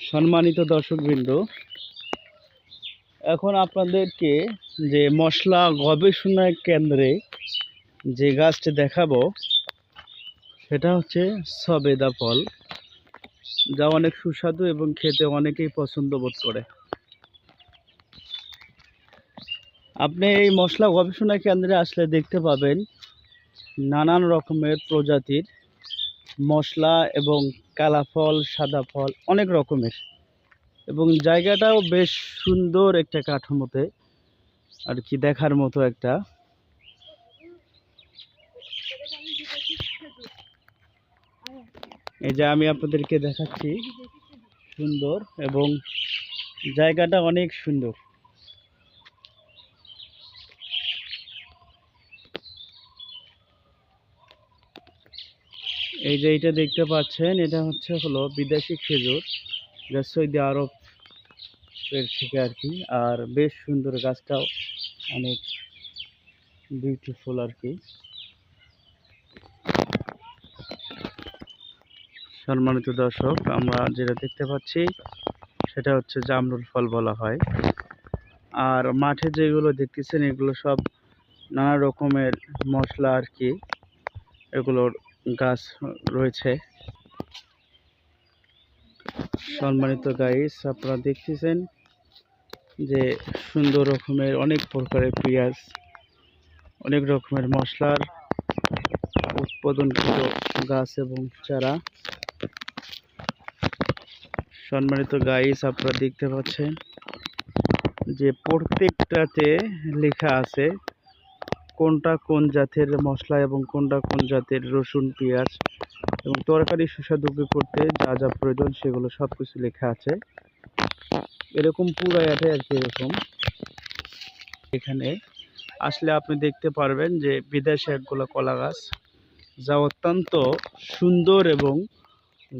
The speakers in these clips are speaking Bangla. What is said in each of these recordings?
সম্মানিত দর্শকবৃন্দ, এখন আপনাদেরকে যে মশলা গবেষণা কেন্দ্রে যে গাছটি দেখাবো, সেটা হচ্ছে সবেদা ফল, যা অনেক সুস্বাদু এবং খেতে অনেকেই পছন্দ বোধ করে। আপনি এই মশলা গবেষণা কেন্দ্রে আসলে দেখতে পাবেন নানান রকমের প্রজাতির মশলা এবং কালা ফল, সাদা ফল, অনেক রকমের। এবং জায়গাটাও বেশ সুন্দর একটা কাঠামোতে, আর কি দেখার মতো একটা। এই যে আমি আপনাদেরকে দেখাচ্ছি, সুন্দর এবং জায়গাটা অনেক সুন্দর। এই যে এটা দেখতে পাচ্ছেন, এটা হচ্ছে হলো বিদেশি খেজুর, যা সৌদি আরব এর থেকে আর কি। আর বেশ সুন্দর গাছটাও, অনেক বিউটিফুল আর কি। সম্মানিত দর্শক, আমরা যেটা দেখতে পাচ্ছি, সেটা হচ্ছে জামরুল ফল বলা হয়। আর মাঠে যেগুলো দেখতেছেন, এগুলো সব নানা রকমের মশলা আর কি, এগুলোর গাছ রয়েছে। সম্মানিত গাইস আপনারা দেখতেছেন যে সুন্দর রকমের অনেক প্রকারের পেঁয়াজ, অনেক রকমের মশলার উৎপাদনকৃত গাছ এবং চারা। সম্মানিত গাইস আপনারা দেখতে পাচ্ছেন যে প্রত্যেকটাতে লেখা আছে কোনটা কোন জাতের মশলা এবং কোনটা কোন জাতের রসুন, পেঁয়াজ এবং তরকারি সুস্বাদু করতে যা যা প্রয়োজন সেগুলো সব কিছু লেখা আছে। এরকম পুরো অ্যাডে আর কি এরকম। এখানে আসলে আপনি দেখতে পারবেন যে বিদেশে একগুলো কলা গাছ, যা অত্যন্ত সুন্দর এবং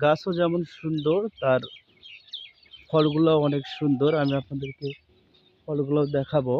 গাছও যেমন সুন্দর, তার ফলগুলো অনেক সুন্দর। আমি আপনাদেরকে ফলগুলো দেখাবো।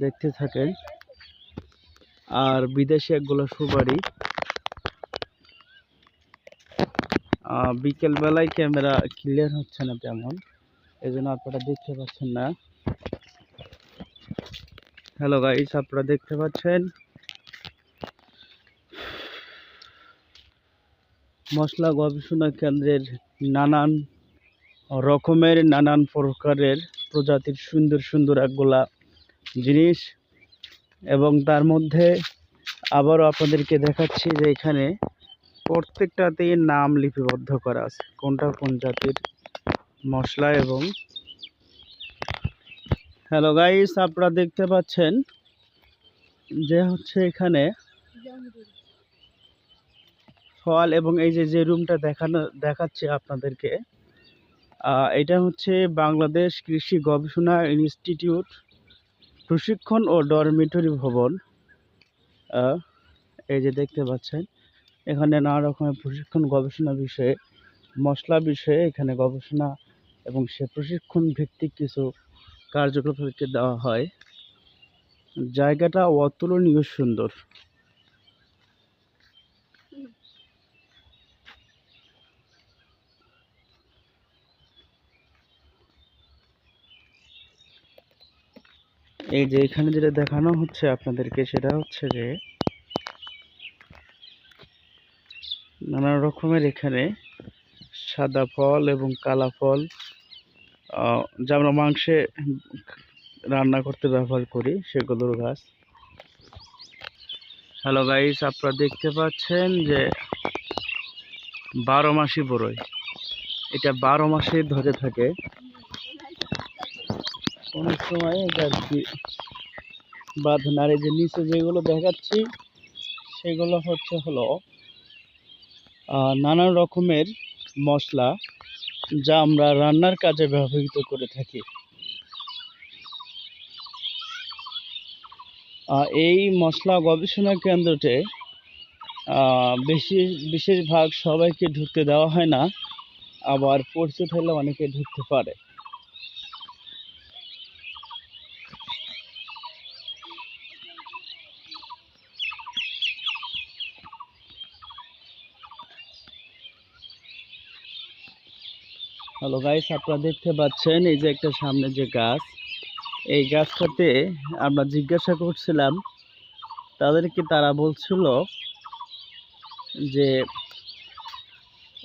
দেখতে থাকেন। আর বিদেশি একগুলো সুপারি। বিকেল বেলায় ক্যামেরা ক্লিয়ার হচ্ছে না তেমন। এই জন্য আপনারা দেখতে পাচ্ছেন না। হ্যালো গাইস, আপনারা দেখতে পাচ্ছেন? মশলা গবেষণা কেন্দ্রের নানান রকমের, নানান প্রকারের প্রজাতির সুন্দর সুন্দর একগুলা জিনিস এবং তার মধ্যে আবারও আপনাদেরকে দেখাচ্ছি যে এখানে প্রত্যেকটাতেই নাম লিপিবদ্ধ করা আছে। কোনটা কোন জাতির মশলা এবং হ্যালো গাইস আপনারা দেখতে পাচ্ছেন যে হচ্ছে এখানে ফল এবং এই যে যে রুমটা দেখানো, দেখাচ্ছে আপনাদেরকে। এটা হচ্ছে বাংলাদেশ কৃষি গবেষণা ইনস্টিটিউট প্রশিক্ষণ ও ডরমিটরি ভবন এই যে দেখতে পাচ্ছেন, এখানে নানা রকমের প্রশিক্ষণ গবেষণা বিষয়ে, মশলা বিষয়ে এখানে গবেষণা এবং সে প্রশিক্ষণ ভিত্তিক কিছু কার্যকলাপকে দেওয়া হয়। জায়গাটা অতুলনীয় সুন্দর। এই যে এখানে যেটা দেখানো হচ্ছে আপনাদেরকে সেটা হচ্ছে যে নানা রকমের এখানে সাদা ফল এবং কালা ফল যা আমরা মাংসে রান্না করতে ব্যবহার করি সেগুলোর গাছ। হ্যালো গাইস আপনারা দেখতে পাচ্ছেন যে বারো মাসি বড়ই। এটা বারো মাসে ধরে থাকে। অনেক সময় আর কি বাঁধন যে নিচে যেগুলো দেখাচ্ছি, সেগুলো হচ্ছে হলো নানান রকমের মশলা যা আমরা রান্নার কাজে ব্যবহৃত করে থাকি। এই মশলা গবেষণা কেন্দ্রতে বেশি, বিশেষভাগ সবাইকে ঢুকতে দেওয়া হয় না, আবার পরিচিত হলে অনেকে ঢুকতে পারে। হ্যালো গাইস, আপনারা দেখতে পাচ্ছেন এই যে একটা সামনে যে গাছ। এই গাছটাতে আমরা জিজ্ঞাসা করছিলাম, তাদেরকে তারা বলছিল যে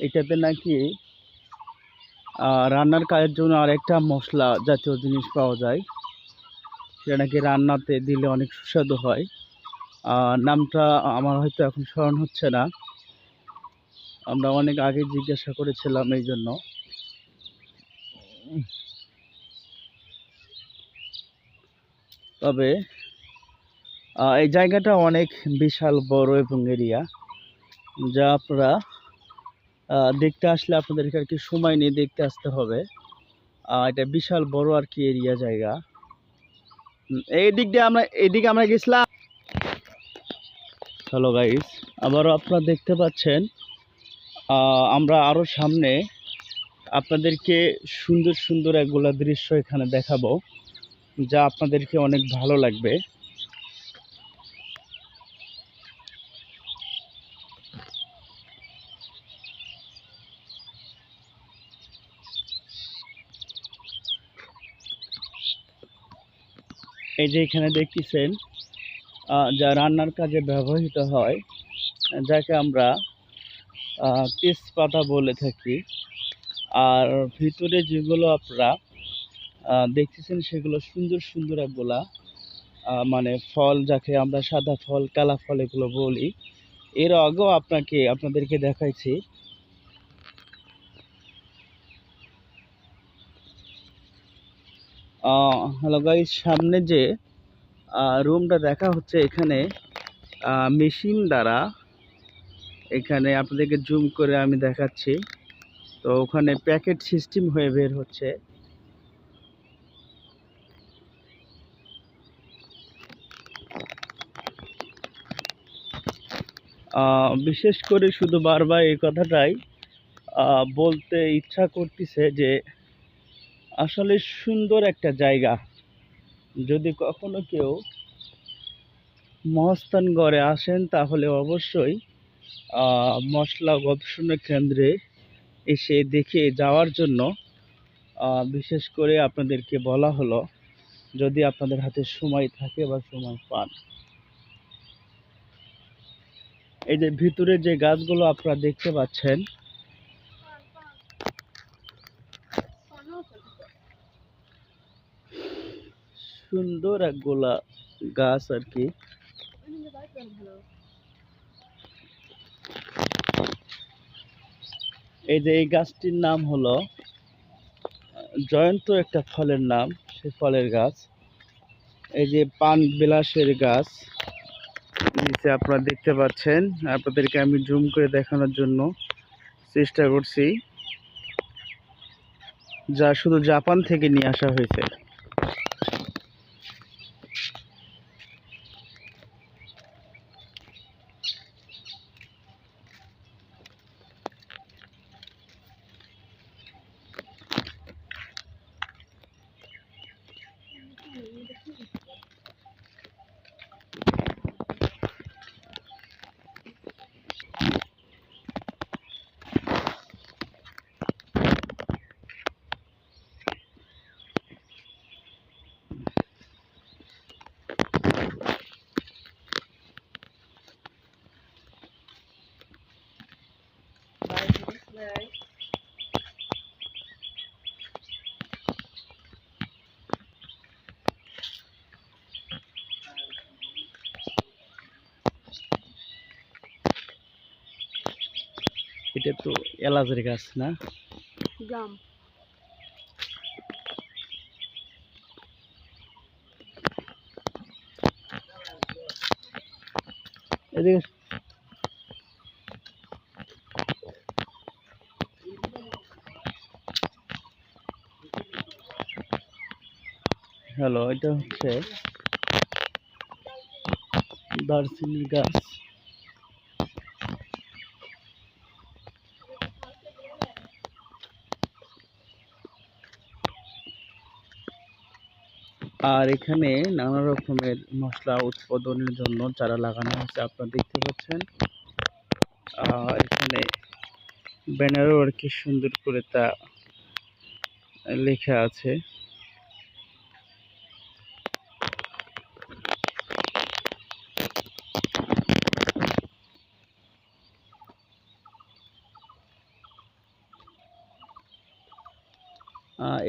এটাতে নাকি রান্নার কাজের জন্য আরেকটা মশলা জাতীয় জিনিস পাওয়া যায়। সেটা নাকি রান্নাতে দিলে অনেক সুস্বাদু হয়। নামটা আমার হয়তো এখন স্মরণ হচ্ছে না। আমরা অনেক আগে জিজ্ঞাসা করেছিলাম এই জন্য। তবে এই জায়গাটা অনেক বিশাল, বড় এবং এরিয়া, যা আপনারা দেখতে আসলে আপনাদেরকে আর কি সময় নিয়ে দেখতে আসতে হবে। এটা বিশাল, বড় আর কি এরিয়া জায়গা। এই দিক দিয়ে আমরা এদিকে আমরা গেছিলাম। হ্যালো গাইস আবারও আপনারা দেখতে পাচ্ছেন আমরা আরও সামনে আপনাদেরকে সুন্দর সুন্দর একগুলা দৃশ্য এখানে দেখাবো, যা আপনাদেরকে অনেক ভালো লাগবে। এই যে এখানে দেখতেছেন যা রান্নার কাজে ব্যবহৃত হয়, যাকে আমরা তেজপাতা বলে থাকি। আর ভিতরে যেগুলো আপনারা দেখতেছেন সেগুলো সুন্দর সুন্দর একগুলা মানে ফল যাকে আমরা সাদা ফল, কালা ফল এগুলো বলি। এর আগেও আপনাকে, আপনাদেরকে দেখাইছি। হ্যালো গাইস, সামনে যে রুমটা দেখা হচ্ছে এখানে মেশিন দ্বারা। এখানে আপনাদেরকে জুম করে আমি দেখাচ্ছি। তো ওখানে প্যাকেট সিস্টেম হয়ে বের হচ্ছে। বিশেষ করে শুধু বারবার এই কথাটাই বলতে ইচ্ছা করতেছে যে, আসলে সুন্দর একটা জায়গা। যদি কখনো কেউ মহস্থানগড়ে আসেন, তাহলে অবশ্যই মশলা গবেষণা কেন্দ্রে এসে দেখে যাওয়ার জন্য বিশেষ করে আপনাদেরকে বলা হলো, যদি আপনাদের হাতে সময় থাকে বা সময় পান। এই যে ভিতরে যে গাছগুলো আপনারা দেখতে পাচ্ছেন, সুন্দর একগুলা গাছ আর কি। এই যে এই গাছটির নাম হলো, জয়ন্ত একটা ফলের নাম, সে ফলের গাছ। এই যে পান বিলাসের গাছ, নিচে আপনারা দেখতে পাচ্ছেন। আপনাদেরকে আমি জুম করে দেখানোর জন্য চেষ্টা করছি। যা শুধু জাপান থেকে নিয়ে আসা হয়েছে। এটা তো এলাচের গাছ না? জাম। এদিকে হ্যালো এটা হচ্ছে দারচিনির গাছ। আর এখানে নানা রকমের মশলা উৎপাদনের জন্য চারা লাগানো হয়েছে আপনারা দেখতে পাচ্ছেন। আহ, এখানে ব্যানারও আর কি সুন্দর করে তা লেখা আছে।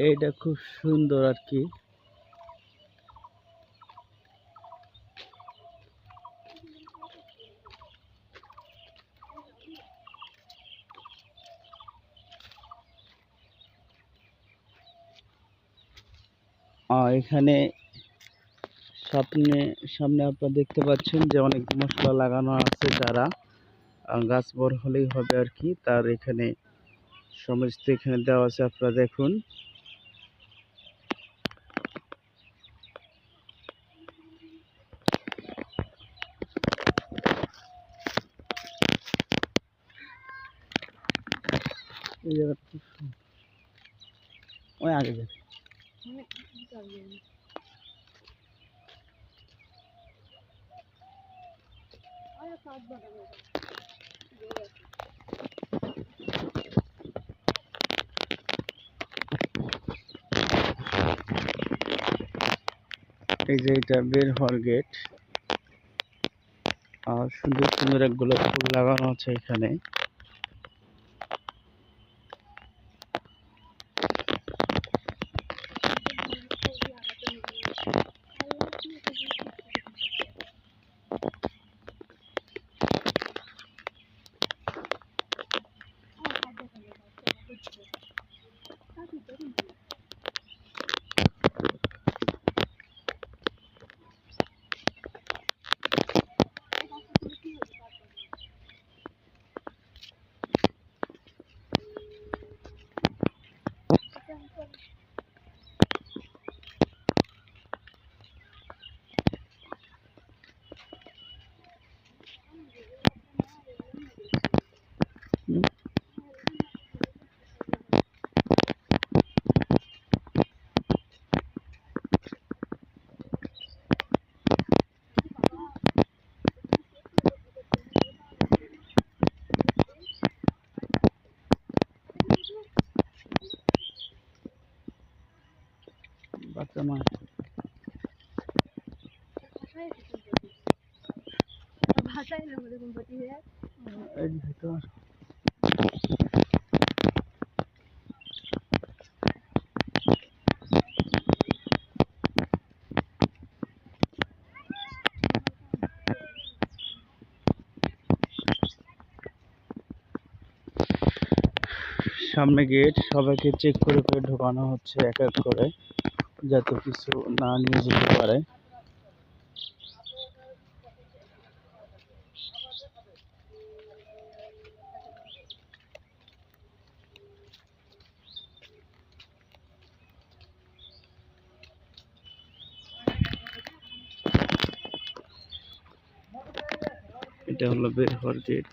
এইটা খুব সুন্দর আর কি। এখানে সামনে সামনে আপনারা দেখতে পাচ্ছেন যে অনেক মশলা লাগানো আছে যারা। গাছ বড় হলেই হবে আর কি। তার এখানে সমস্ত এখানে দেওয়া আছে, আপনারা দেখুন। ওই আগে যাবে। এই যে এটা বের হওয়ার গেট আর সুন্দর সুন্দর একগুলো ফুল লাগানো আছে এখানে। সামনে গেট সবাইকে চেক করে করে ঢোকানো হচ্ছে এক এক করে, যাতে কিছু না নিয়ে যেতে পারে। এটা হলো বের হওয়ার গেট